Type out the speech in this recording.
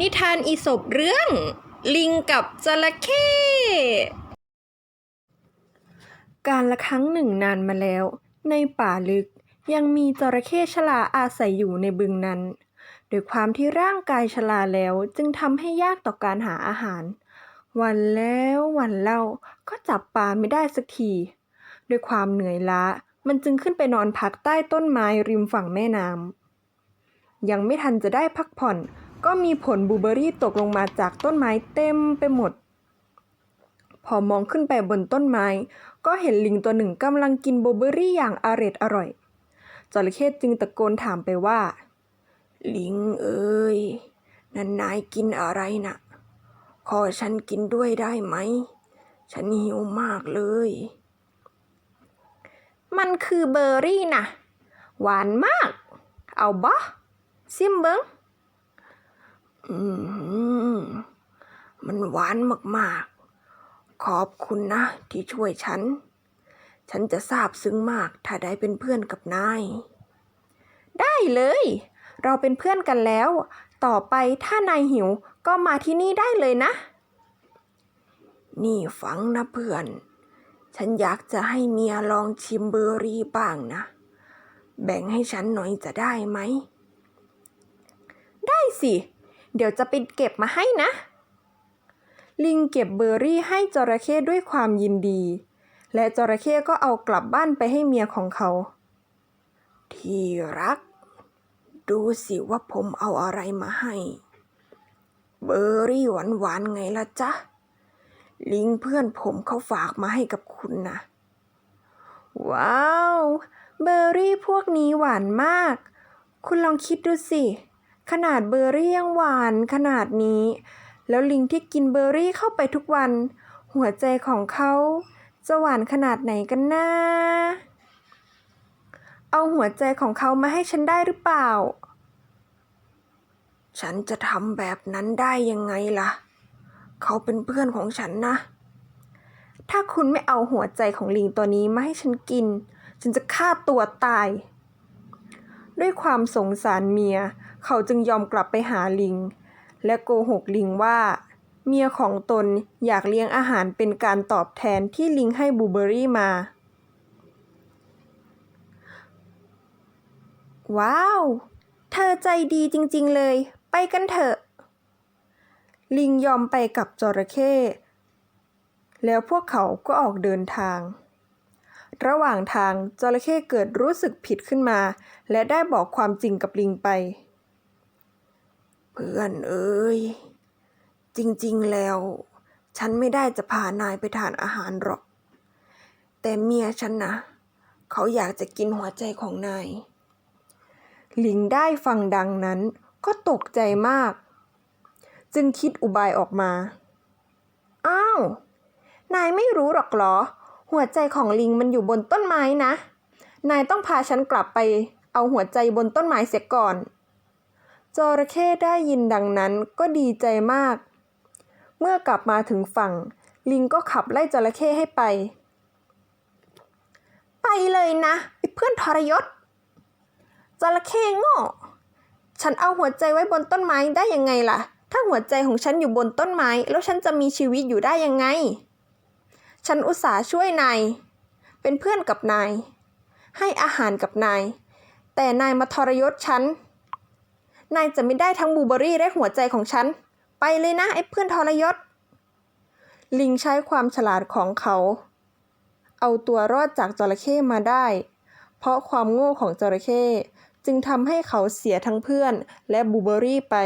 นิทานอีสบเรื่อง ลิงกับจระเข้การละครั้งหนึ่งนานมาแล้ว ในป่าลึกยังมีจระเข้ชราอาศัยอยู่ในบึงนั้นโดยความที่ร่างกายชราแล้วจึงทำให้ยากต่อการหาอาหาร วันแล้ววันเล่าก็จับปลาไม่ได้สักทีด้วยความเหนื่อยล้ามันจึงขึ้นไปนอนพักใต้ต้นไม้ริมฝั่งแม่น้ำยังไม่ทันจะได้พักผ่อน ก็มีผลบูเบอรี่ตกลงมาจากต้นไม้เต็มไปหมด พอมองขึ้นไปบนต้นไม้ ก็เห็นลิงตัวหนึ่งกำลังกินบูเบอรี่อย่างอร็ดอร่อยจระเข้จึงตะโกนถามไปว่า ลิงเอ้ยนันนายกินอะไรนะ่ะ ขอฉันกินด้วยได้ไหม ฉันหิวมากเลย มันคือเบอร์รี่นะหวานมาก เอาบ่ซิมเบิง อืมมันหวานมากๆ ขอบคุณนะที่ช่วยฉัน ฉันจะซาบซึ้งมากถ้าได้เป็นเพื่อนกับนาย ได้เลย เราเป็นเพื่อนกันแล้ว ต่อไปถ้านายหิวก็มาที่นี่ได้เลยนะ นี่ฟังนะเพื่อน ฉันอยากจะให้เมียลองชิมเบอร์รี่บ้างนะ แบ่งให้ฉันหน่อยจะได้ไหม ได้สิ เดี๋ยวจะไปเก็บมาให้นะ ลิงเก็บเบอร์รี่ให้จระเข้ด้วยความยินดี และจระเข้ก็เอากลับบ้านไปให้เมียของเขา ที่รัก ดูสิว่าผมเอาอะไรมาให้ เบอร์รี่หวานๆไงล่ะจ๊ะ ลิงเพื่อนผมเขาฝากมาให้กับคุณนะ ว้าว เบอร์รี่พวกนี้หวานมาก คุณลองคิดดูสิ ขนาดเบอร์รี่ยังหวานขนาดนี้ แล้วลิงที่กินเบอร์รี่เข้าไปทุกวัน หัวใจของเขาจะหวานขนาดไหนกันนะเอาหัวใจของเขามาให้ฉันได้หรือเปล่า ฉันจะทำแบบนั้นได้ยังไงล่ะ เขาเป็นเพื่อนของฉันนะ ถ้าคุณไม่เอาหัวใจของลิงตัวนี้มาให้ฉันกิน ฉันจะฆ่าตัวตาย ด้วยความสงสารเมีย เขาจึงยอมกลับไปหาลิง และโกหกลิงว่า เมียของตนอยากเลี้ยงอาหารเป็นการตอบแทนที่ลิงให้บูเบอรี่มา ว้าว เธอใจดีจริงๆเลย ไปกันเถอะ ลิงยอมไปกับจระเข้แล้วพวกเขาก็ออกเดินทาง ระหว่างทางจระเข้เกิดรู้สึกผิดขึ้นมา และได้บอกความจริงกับลิงไป เพื่อนเอ้ย จริงๆแล้ว ฉันไม่ได้จะพานายไปทานอาหารหรอก แต่เมียฉันนะ เขาอยากจะกินหัวใจของนาย ลิงได้ฟังดังนั้นก็ตกใจมาก จึงคิดอุบายออกมา อ้าว นายไม่รู้หรอกเหรอ หัวใจของลิงมันอยู่บนต้นไม้นะ นายต้องพาฉันกลับไปเอาหัวใจบนต้นไม้เสียก่อน จระเข้ได้ยินดังนั้นก็ดีใจมาก เมื่อกลับมาถึงฝั่ง ลิงก็ขับไล่จระเข้ให้ไป ไปเลยนะไอ้เพื่อนทรยศ จระเข้โง่ ฉันเอาหัวใจไว้บนต้นไม้ได้ยังไงล่ะ ถ้าหัวใจของฉันอยู่บนต้นไม้ แล้วฉันจะมีชีวิตอยู่ได้ยังไง ฉันอุตส่าห์ช่วยนาย เป็นเพื่อนกับนาย ให้อาหารกับนาย แต่นายมาทรยศฉัน นายจะไม่ได้ทั้งบูเบอรี่และหัวใจของฉัน ไปเลยนะไอ้เพื่อนทรยศ ลิงใช้ความฉลาดของเขา เอาตัวรอดจากจระเข้มาได้ เพราะความโง่ของจระเข้จึงทำให้เขาเสียทั้งเพื่อนและบูเบอรี่ไป